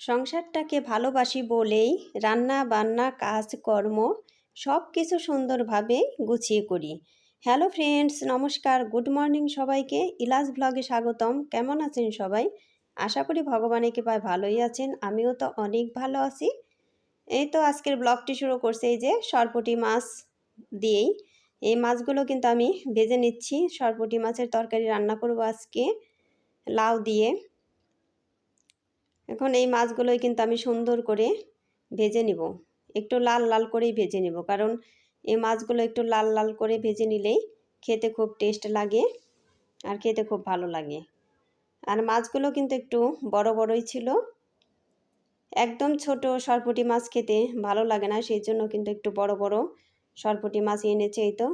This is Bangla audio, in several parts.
সংসারটাকে ভালোবাসি বলেই রান্না, বান্না কাজকর্ম সব কিছু সুন্দরভাবে গুছিয়ে করি। হ্যালো ফ্রেন্ডস নমস্কার গুড মর্নিং সবাইকে। ইলাস ব্লগে স্বাগতম। কেমন আছেন সবাই? আশা করি ভগবানের কৃপায় ভালোই আছেন। আমিও তো অনেক ভালো আছি। এই তো আজকের ব্লগটি শুরু করছে এই যে সরপটি মাছ দিয়েই। এই মাছগুলো কিন্তু আমি ভেজে নিচ্ছি। সরপটি মাছের তরকারি রান্না করব আজকে। লাউ দিয়ে। এখন এই মাছগুলোই কিন্তু আমি সুন্দর করে ভেজে নিব। একটু লাল লাল করেই ভেজে নিব, কারণ এই মাছগুলো একটু লাল লাল করে ভেজে নিলেই খেতে খুব টেস্ট লাগে আর খেতে খুব ভালো লাগে। আর মাছগুলো কিন্তু একটু বড় বড়ই ছিল। একদম ছোট সরপুটি মাছ খেতে ভালো লাগে না, সেই জন্য কিন্তু একটু বড় বড় সরপুটি মাছ এনেছে। এই তো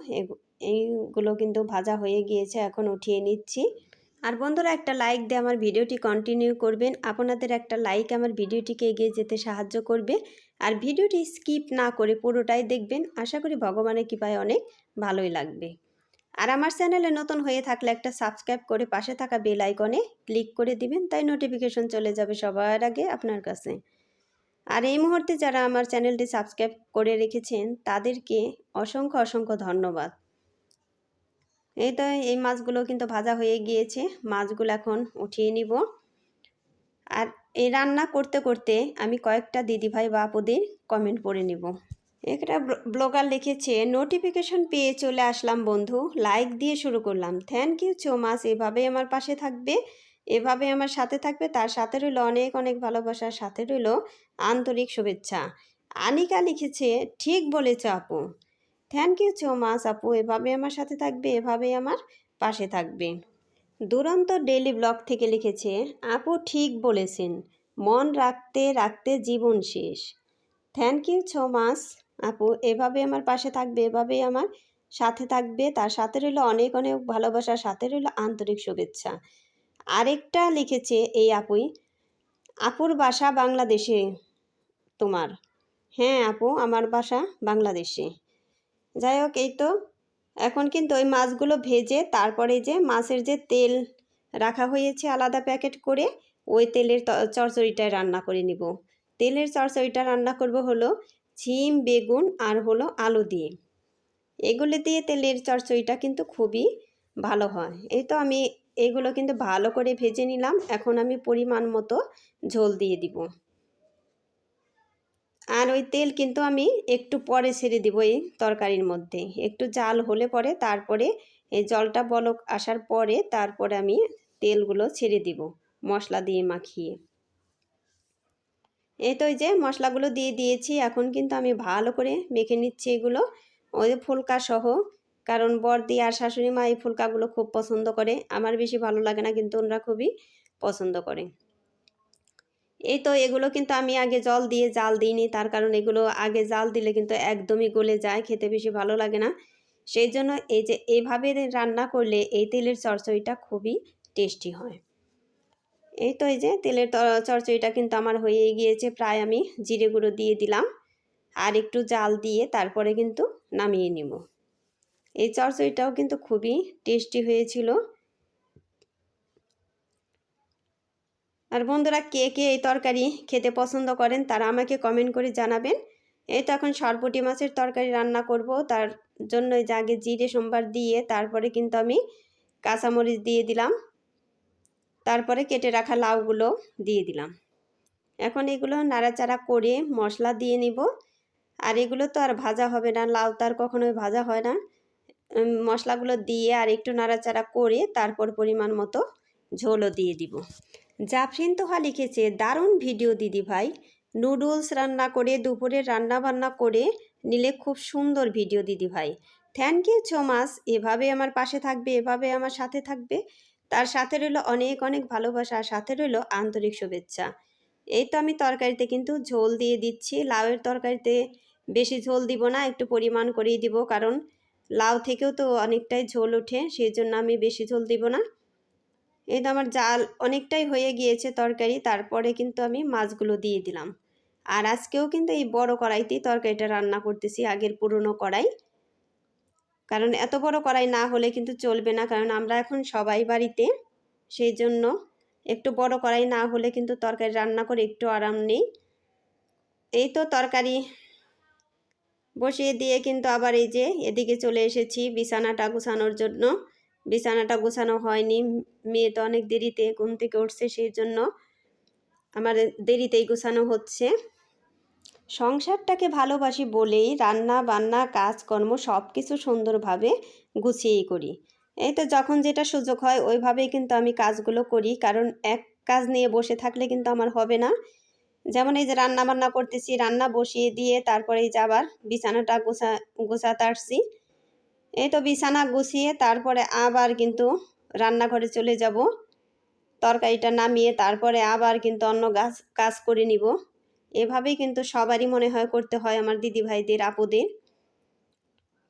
এইগুলো কিন্তু ভাজা হয়ে গিয়েছে, এখন উঠিয়ে নিচ্ছি। আর বন্ধুরা একটা লাইক দিয়ে আমার ভিডিওটি কন্টিনিউ করবেন। আপনাদের একটা লাইক আমার ভিডিওটিকে এগিয়ে যেতে সাহায্য করবে। আর ভিডিওটি স্কিপ না করে পুরোটাই দেখবেন। আশা করি ভগবানের কৃপায় অনেক ভালোই লাগবে। আর আমার চ্যানেলে নতুন হয়ে থাকলে একটা সাবস্ক্রাইব করে পাশে থাকা বেল আইকনে ক্লিক করে দিবেন, তাই নোটিফিকেশন চলে যাবে সবার আগে আপনার কাছে। আর এই মুহূর্তে যারা আমার চ্যানেলটি সাবস্ক্রাইব করে রেখেছেন, তাদেরকে অসংখ্য অসংখ্য ধন্যবাদ। এই তো এই মাছগুলো কিন্তু ভাজা হয়ে গিয়েছে। মাছগুলো এখন উঠিয়ে নিব। আর এই রান্না করতে করতে আমি কয়েকটা দিদিভাই বা কমেন্ট পড়ে নিব। একটা ব্লগার লিখেছে নোটিফিকেশন পেয়ে চলে আসলাম বন্ধু। লাইক দিয়ে শুরু করলাম। থ্যাংক ইউ চো মাছ এভাবে আমার পাশে থাকবে। এভাবে আমার সাথে থাকবে। তার সাথে রইল অনেক অনেক ভালোবাসার সাথে রইল আন্তরিক শুভেচ্ছা। আনিকা লিখেছে, ঠিক বলেছ আপু। থ্যাংক ইউ সো মাচ আপু। এভাবে আমার সাথে থাকবে, এভাবেই আমার পাশে থাকবে। দুরন্ত ডেলি ব্লগ থেকে লিখেছে, আপু ঠিক বলেছেন, মন রাখতে রাখতে জীবন শেষ। থ্যাংক ইউ সো মাচ আপু। এভাবে আমার পাশে থাকবে, এভাবেই আমার সাথে থাকবে। তার সাথে রইল অনেক অনেক ভালোবাসার সাথে রইল আন্তরিক শুভেচ্ছা। আরেকটা লিখেছে এই আপুই আপুর বাসা বাংলাদেশে তোমার। হ্যাঁ আপু, আমার বাসা বাংলাদেশে। যাই হোক, এই তো। এখন কিন্তু ওই মাছগুলো ভেজে, তারপরে যে মাছের যে তেল রাখা হয়েছে আলাদা প্যাকেট করে, ওই তেলের চরচড়িটায় রান্না করে নিব। তেলের চরচড়িটা রান্না করব হলো ঝিম বেগুন আর হলো আলু দিয়ে। এগুলো দিয়ে তেলের চরচড়িটা কিন্তু খুবই ভালো হয়। এই তো আমি এগুলো কিন্তু ভালো করে ভেজে নিলাম। এখন আমি পরিমাণ মতো ঝোল দিয়ে দিব। আর ওই তেল কিন্তু আমি একটু পরে ছেড়ে দিব এই তরকারির মধ্যে। একটু জাল হলে পরে তারপরে এই জলটা বলক আসার পরে তারপরে আমি তেলগুলো ছেড়ে দিব মশলা দিয়ে মাখিয়ে। এই তো যে মশলাগুলো দিয়ে দিয়েছি, এখন কিন্তু আমি ভালো করে মেখে নিচ্ছি এগুলো। ওই ফুলকা সহ, কারণ বর্দি আর শাশুড়ি মা এই ফুলকাগুলো খুব পছন্দ করে। আমার বেশি ভালো লাগে না, কিন্তু ওনারা খুবই পছন্দ করে। এই তো এগুলো কিন্তু আমি আগে জল দিয়ে জাল দিইনি, তার কারণ এগুলো আগে জাল দিলে কিন্তু একদমই গলে যায়, খেতে বেশি ভালো লাগে না। সেই জন্য এই যে এইভাবে রান্না করলে এই তেলের চরচড়িটা খুবই টেস্টি হয়। এই তো এই যে তেলের চরচড়িটা কিন্তু আমার হয়ে গিয়েছে, প্রায় আমি জিরে গুঁড়ো দিয়ে দিলাম। আর একটু জাল দিয়ে তারপরে কিন্তু নামিয়ে নিব। এই চরচড়িটাও কিন্তু খুবই টেস্টি হয়েছিল। আর বন্ধুরা কে কে এই তরকারি খেতে পছন্দ করেন তারা আমাকে কমেন্ট করে জানাবেন। এই তো এখন সরপুটি মাছের তরকারি রান্না করব। তার জন্য জাগে জিরে, সোমবার দিয়ে তারপরে কিন্তু আমি কাঁচামরিচ দিয়ে দিলাম। তারপরে কেটে রাখা লাউগুলো দিয়ে দিলাম। এখন এগুলো নাড়াচাড়া করে মশলা দিয়ে নিব। আর এগুলো তো আর ভাজা হবে না, লাউ তার কখনোই ভাজা হয় না। মশলাগুলো দিয়ে আর একটু নাড়াচাড়া করে তারপর পরিমাণ মতো ঝোলও দিয়ে দিব। জাফরিন তোহা লিখেছে, দারুণ ভিডিও দিদি ভাই। নুডলস রান্না করে দুপুরে রান্না বান্না করে নিলে খুব সুন্দর ভিডিও দিদি ভাই। থ্যাংক ইউ সো মাচ এভাবে আমার পাশে থাকবে, এভাবে আমার সাথে থাকবে। তার সাথে রইল অনেক অনেক ভালোবাসা সাথে রইল আন্তরিক শুভেচ্ছা। এই তো আমি তরকারিতে কিন্তু ঝোল দিয়ে দিচ্ছি। লাউয়ের তরকারিতে বেশি ঝোল দিব না, একটু পরিমাণ করেই দিব, কারণ লাউ থেকেও তো অনেকটাই ঝোল ওঠে সেই জন্য আমি বেশি ঝোল দিব না। এই তো আমার জাল অনেকটাই হয়ে গিয়েছে তরকারি, তারপরে কিন্তু আমি মাছগুলো দিয়ে দিলাম। আর আজকেও কিন্তু এই বড় কড়াইতেই তরকারিটা রান্না করতেছি, আগের পুরনো কড়াই। কারণ এত বড় কড়াই না হলে কিন্তু চলবে না, কারণ আমরা এখন সবাই বাড়িতে, সেই জন্য একটু বড় কড়াই না হলে কিন্তু তরকারি রান্না করে একটু আরাম নেই। এই তো তরকারি বসিয়ে দিয়ে কিন্তু আবার এই যে এদিকে চলে এসেছি বিছানাটা গুছানোর জন্য। বিছানাটা গোছানো হয়নি। মেয়ে তো অনেক দেরিতে ঘুম থেকে উঠছে সেই জন্য আমার দেরিতেই গোছানো হচ্ছে। সংসারটাকে ভালোবাসি বলেই রান্না, বান্না, কাজকর্ম সব কিছু সুন্দরভাবে গুছিয়েই করি। এই তো যখন যেটা সুযোগ হয় ওইভাবেই কিন্তু আমি কাজগুলো করি, কারণ এক কাজ নিয়ে বসে থাকলে কিন্তু আমার হবে না। যেমন এই যে রান্না বান্না করতেছি, রান্না বসিয়ে দিয়ে তারপরে এই যে আবার বিছানাটা গোছা, গোছাতে আসছি। এই তো বিছানা গুছিয়ে তারপরে আবার কিন্তু রান্নাঘরে চলে যাব। তরকারিটা নামিয়ে তারপরে আবার কিন্তু অন্য গাছ, কাজ করে নিব। এভাবেই কিন্তু সবারই মনে হয় করতে হয় আমার দিদি ভাইদের আপুদের।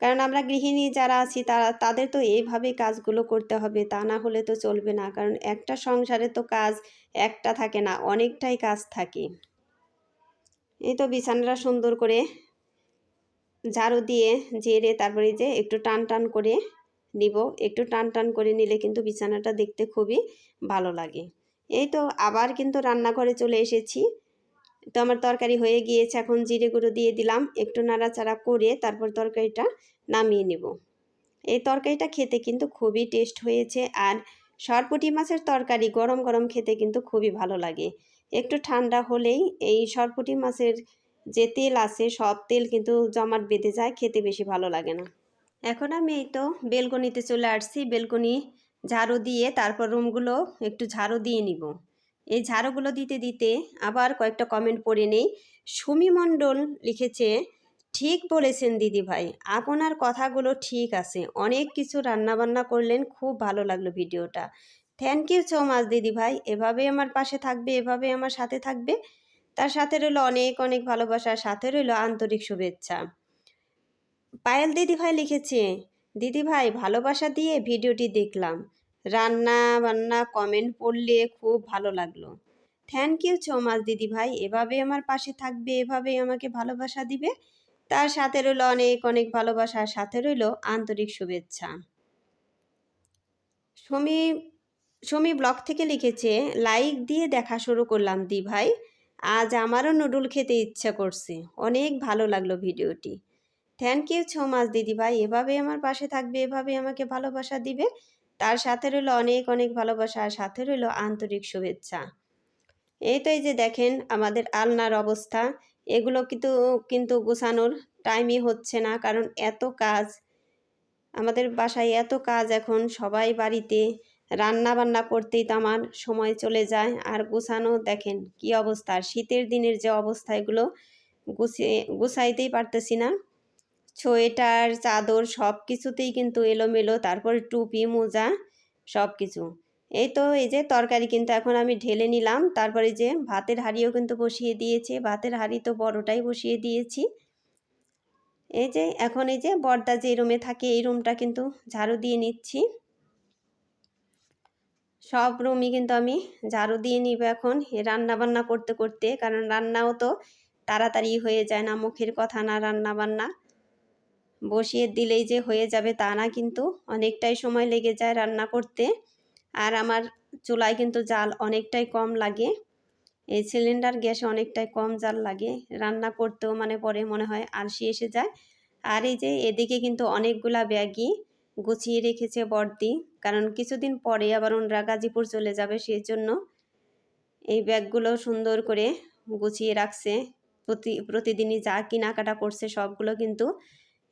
কারণ আমরা গৃহিণী যারা আছি তারা, তাদের তো এইভাবেই কাজগুলো করতে হবে, তা না হলে তো চলবে না। কারণ একটা সংসারে তো কাজ একটা থাকে না, অনেকটাই কাজ থাকে। এই তো বিছানাটা সুন্দর করে ঝাড়ু দিয়ে ঝেড়ে তারপরে যে একটু টান টান করে নিব। একটু টান টান করে নিলে কিন্তু বিছানাটা দেখতে খুবই ভালো লাগে। এই তো আবার কিন্তু রান্নাঘরে চলে এসেছি। তো আমার তরকারি হয়ে গিয়েছে, এখন জিরে গুঁড়ো দিয়ে দিলাম। একটু নাড়াচাড়া করে তারপর তরকারিটা নামিয়ে নেব। এই তরকারিটা খেতে কিন্তু খুবই টেস্ট হয়েছে আর সরপুটি মাছের তরকারি গরম গরম খেতে কিন্তু খুবই ভালো লাগে। একটু ঠান্ডা হলেই এই সরপুটি মাছের যে তেল আছে, সব তেল কিন্তু জমাট বেঁধে যায়, খেতে বেশি ভালো লাগে না। এখন আমি এই তো বেলকনিতে চলে আসছি। বেলকনি ঝাড়ু দিয়ে তারপর রুমগুলো একটু ঝাড়ু দিয়ে নিব। এই ঝাড়ুগুলো দিতে দিতে আবার কয়েকটা কমেন্ট পড়ে নেই। সুমি মণ্ডল লিখেছে, ঠিক বলেছেন দিদি ভাই আপনার কথাগুলো ঠিক আছে। অনেক কিছু রান্নাবান্না করলেন, খুব ভালো লাগল ভিডিওটা। থ্যাংক ইউ সো মাচ দিদি ভাই এভাবে আমার পাশে থাকবে, এভাবে আমার সাথে থাকবে। তার সাথে রইল অনেক অনেক ভালোবাসার, সাথে রইল আন্তরিক শুভেচ্ছা। পায়েল দিদি ভাই লিখেছে দিদি ভাই ভালোবাসা দিয়ে ভিডিওটি দেখলাম। রান্না বান্না কমেন্ট পড়লে খুব ভালো লাগল। থ্যাংক ইউ সো মাচ দিদি ভাই এভাবে আমার পাশে থাকবে, এভাবেই আমাকে ভালোবাসা দিবে। তার সাথে রইল অনেক অনেক ভালোবাসার, সাথে রইল আন্তরিক শুভেচ্ছা। সমী সমী ব্লগ থেকে লিখেছে, লাইক দিয়ে দেখা শুরু করলাম দি ভাই আজ আমারও নুডল খেতে ইচ্ছা করছে। অনেক ভালো লাগল ভিডিওটি। থ্যাংক ইউ সো মাচ দিদি ভাই এভাবে আমার পাশে থাকবে, এভাবে আমাকে ভালোবাসা দিবে। তার সাথে রইল অনেক অনেক ভালোবাসা, আর সাথে রইল আন্তরিক শুভেচ্ছা। এই তো এই যে দেখেন আমাদের আলনার অবস্থা। এগুলো কিন্তু কিন্তু গোছানোর টাইমই হচ্ছে না, কারণ এত কাজ। আমাদের বাসায় এত কাজ এখন, সবাই বাড়িতে। রান্না বান্না করতেই তো আমার সময় চলে যায়। আর গোছানো, দেখেন কি অবস্থা। আর শীতের দিনের যে অবস্থা এগুলো গুছিয়ে, গুছাইতেই পারতেছি না। সোয়েটার, চাদর সব কিছুতেই কিন্তু এলোমেলো, তারপর টুপি, মোজা সব কিছু এই তো এই যে তরকারি কিন্তু এখন আমি ঢেলে নিলাম। তারপরে যে ভাতের হাঁড়িও কিন্তু বসিয়ে দিয়েছে। ভাতের হাঁড়ি তো বড়টাই বসিয়ে দিয়েছি। এই যে, এখন এই যে বর্দা যে রুমে থাকে, এই রুমটা কিন্তু ঝাড়ু দিয়ে নিচ্ছি। সব রুমই কিন্তু আমি ঝাড়ু দিয়ে নিব এখন রান্না বান্না করতে করতে, কারণ রান্নাও তো তাড়াতাড়ি হয়ে যায় না, মুখের কথা না রান্না বান্না বসিয়ে দিলেই যে হয়ে যাবে তা না, কিন্তু অনেকটাই সময় লেগে যায় রান্না করতে। আর আমার চুলায় কিন্তু জাল অনেকটাই কম লাগে। এই সিলিন্ডার গ্যাসে অনেকটাই কম জাল লাগে। রান্না করতেও মানে পরে মনে হয় আলসি এসে যায়। আর এই যে এদিকে কিন্তু অনেকগুলা ব্যাগই গুছিয়ে রেখেছে বর্দি। কারণ কিছুদিন পরে আবার ওনারা গাজীপুর চলে যাবে সেই জন্য এই ব্যাগগুলো সুন্দর করে গুছিয়ে রাখছে। প্রতি, প্রতিদিনই যা কেনাকাটা করছে সবগুলো কিন্তু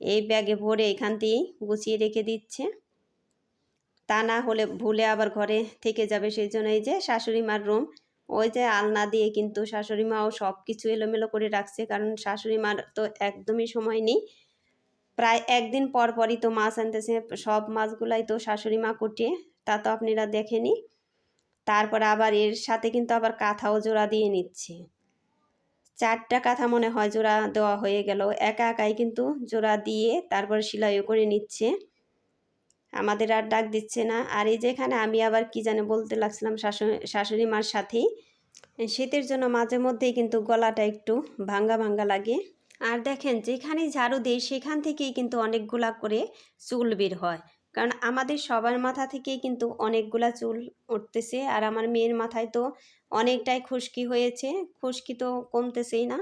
এই ব্যাগে ভরে এখান দিয়েই গুছিয়ে রেখে দিচ্ছে। তা না হলে ভুলে আবার ঘরে থেকে যাবে সেই জন্য এই যে শাশুড়ি মার রুম, ওই যে আলনা দিয়ে কিন্তু শাশুড়ি মাও সব কিছু এলোমেলো করে রাখছে কারণ শাশুড়ি মার তো একদমই সময় নেই। প্রায় একদিন পর পরই তো মাছ আনতেছে, সব মাছগুলাই তো শাশুড়ি মা কুটে তা তো আপনারা দেখেনি। তারপর আবার এর সাথে কিন্তু আবার কাঁথাও জোড়া দিয়ে নিচ্ছে। চারটা কাঁথা মনে হয় জোড়া দেওয়া হয়ে গেল। একা একাই কিন্তু জোড়া দিয়ে তারপর সেলাইও করে নিচ্ছে। আমাদের আর ডাক দিচ্ছে না। আর এই যেখানে আমি আবার কি জানে বলতে লাগছিলাম শাশুড়ি শাশুড়ি মার সাথেই। শীতের জন্য মাঝে মধ্যেই কিন্তু গলাটা একটু ভাঙ্গা ভাঙ্গা লাগে। আর দেখেন যেখানেই ঝাড়ু দিই সেখান থেকেই কিন্তু অনেকগুলা করে চুল বের হয়। কারণ আমাদের সবার মাথা থেকেই কিন্তু অনেকগুলা চুল উঠতেছে আর আমার মেয়ের মাথায় তো অনেকটাই খুশকি হয়েছে। খুশকি তো কমতেছেই না,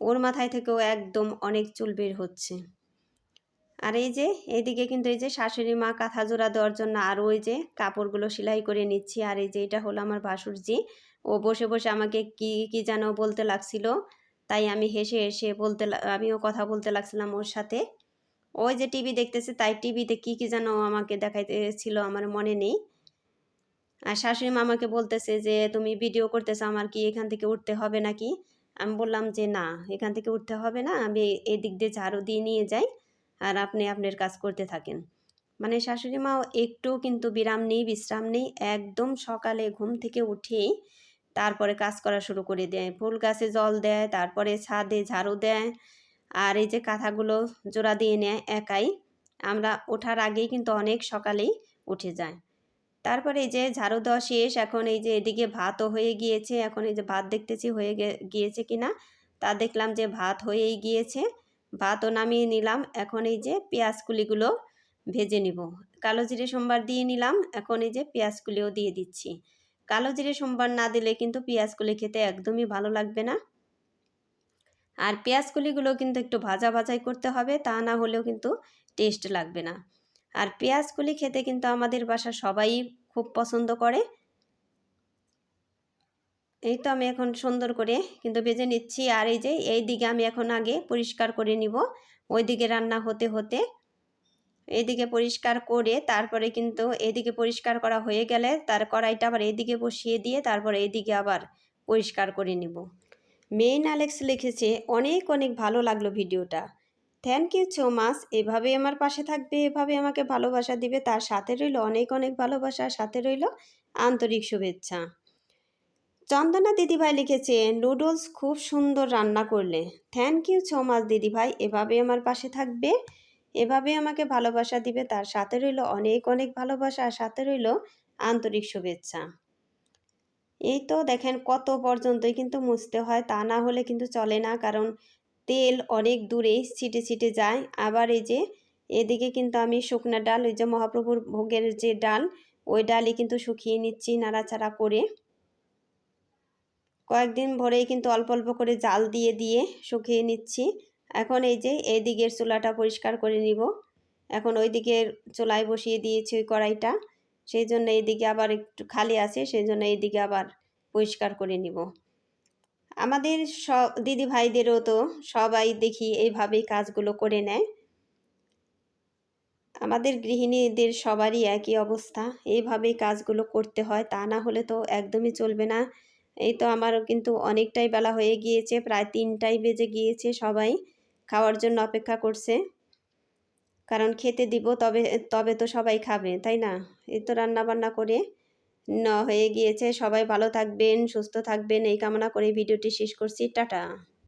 ওর মাথায় থেকেও একদম অনেক চুল বের হচ্ছে। আর এই যে এদিকে কিন্তু এই যে শাশুড়ি মা কাঁথা জোড়া দেওয়ার জন্য আর ওই যে কাপড়গুলো সেলাই করে নিচ্ছি। আর এই যে এটা হলো আমার ভাসুরজি। ও বসে বসে আমাকে কি কি যেন বলতে লাগছিল। তাই আমি হেসে হেসে বলতে আমিও কথা বলতে লাগছিলাম ওর সাথে। ওই যে টিভি দেখতেছে, তাই টিভিতে কি কি যেন আমাকে দেখাইতেছিল আমার মনে নেই। আর শাশুড়ি মা আমাকে বলতেছে যে, তুমি ভিডিও করতেছো, আমার কি এখান থেকে উঠতে হবে নাকি? আমি বললাম যে, না, এখান থেকে উঠতে হবে না, আমি এই দিক দিয়ে ঝাড়ু দিয়ে নিয়ে যাই, আর আপনি আপনার কাজ করতে থাকেন। মানে শাশুড়ি মাও একটু কিন্তু বিরাম নেই, বিশ্রাম নেই, একদম সকালে ঘুম থেকে উঠেই তারপরে কাজ করা শুরু করে দেয়। ফুল গাছে জল দেয়, তারপরে ছাদে ঝাড়ু দেয় আর এই যে কাঁথাগুলো জোড়া দিয়ে নেয় একাই, আমরা ওঠার আগেই কিন্তু অনেক সকালেই উঠে যায় তারপরে এই যে ঝাড়ু দেওয়া শেষ, এখন এই যে এদিকে ভাতও হয়ে গিয়েছে, এখন এই যে ভাত দেখতেছি হয়ে গিয়েছে কিনা তা দেখলাম যে ভাত হয়েই গিয়েছে, ভাতও নামিয়ে নিলাম, এখন এই যে পেঁয়াজ কুলিগুলো ভেজে নিব। কালো জিরে সোমবার দিয়ে নিলাম, এখন এই যে পেঁয়াজ কুলিও দিয়ে দিচ্ছি। কালো জিরে সোমবার না দিলে কিন্তু পেঁয়াজ কুলি খেতে একদমই ভালো লাগবে না। আর পেঁয়াজ কুলিগুলো কিন্তু একটু ভাজা ভাজাই করতে হবে, তা না হলেও কিন্তু টেস্ট লাগবে না। আর পেঁয়াজ কুলি খেতে কিন্তু আমাদের বাসা সবাই খুব পছন্দ করে। এই তো আমি এখন সুন্দর করে কিন্তু ভেজে নিচ্ছি, আর এই যে এই দিকে আমি এখন আগে পরিষ্কার করে নিব। ওই দিকে রান্না হতে হতে এইদিকে পরিষ্কার করে তারপরে কিন্তু এদিকে পরিষ্কার করা হয়ে গেলে তার কড়াইটা আবার এদিকে বসিয়ে দিয়ে তারপরে এদিকে আবার পরিষ্কার করে নিব। মেইন অ্যালেক্স লিখেছে, অনেক অনেক ভালো লাগল ভিডিওটা। থ্যাংক ইউ সো মাচ এভাবে আমার পাশে থাকবে, এভাবে আমাকে ভালোবাসা দিবে। তার সাথে রইল অনেক অনেক ভালোবাসা, সাথে রইল আন্তরিক শুভেচ্ছা। চন্দনা দিদিভাই লিখেছে, নুডলস খুব সুন্দর রান্না করলে। থ্যাংক ইউ সো মাচ দিদিভাই। এভাবে আমার পাশে থাকবে। এভাবে আমাকে ভালোবাসা দিবে। তার সাথে রইল অনেক অনেক ভালোবাসা আর সাথে রইল আন্তরিক শুভেচ্ছা। এই তো দেখেন কত পর্যন্তই কিন্তু মুছতে হয়, তা না হলে কিন্তু চলে না। কারণ তেল অনেক দূরে ছিটে ছিটে যায়। আবার এই যে এদিকে কিন্তু আমি শুকনা ডাল ওই যে মহাপ্রভুর ভোগের যে ডাল, ওই ডালই কিন্তু শুকিয়ে নিচ্ছি নাড়াচাড়া করে। কয়েকদিন ভরেই কিন্তু অল্প অল্প করে জাল দিয়ে দিয়ে শুকিয়ে নিচ্ছি। এখন এই যে এই দিকের চুলাটা পরিষ্কার করে নিব। এখন ওই দিকের চুলায় বসিয়ে দিয়েছি ওই কড়াইটা। সেই জন্য এইদিকে আবার একটু খালি আছে, সেই জন্য এইদিকে আবার পরিষ্কার করে নিব। আমাদের সব দিদি ভাইদেরও তো সবাই দেখি এইভাবেই কাজগুলো করে নেয়। আমাদের গৃহিণীদের সবারই একই অবস্থা, এইভাবেই কাজগুলো করতে হয়, তা না হলে তো একদমই চলবে না। এই তো আমারও কিন্তু অনেকটাই বেলা হয়ে গিয়েছে, প্রায় তিনটাই বেজে গিয়েছে সবাই। খাওয়ার জন্য অপেক্ষা করছে। কারণ খেতে দিব, তবে তবে তো সবাই খাবে, তাই না? এই তো রান্নাবান্না করে ন হয়ে গিয়েছে। সবাই ভালো থাকবেন, সুস্থ থাকবেন। এই কামনা করে ভিডিওটি শেষ করছি। টাটা।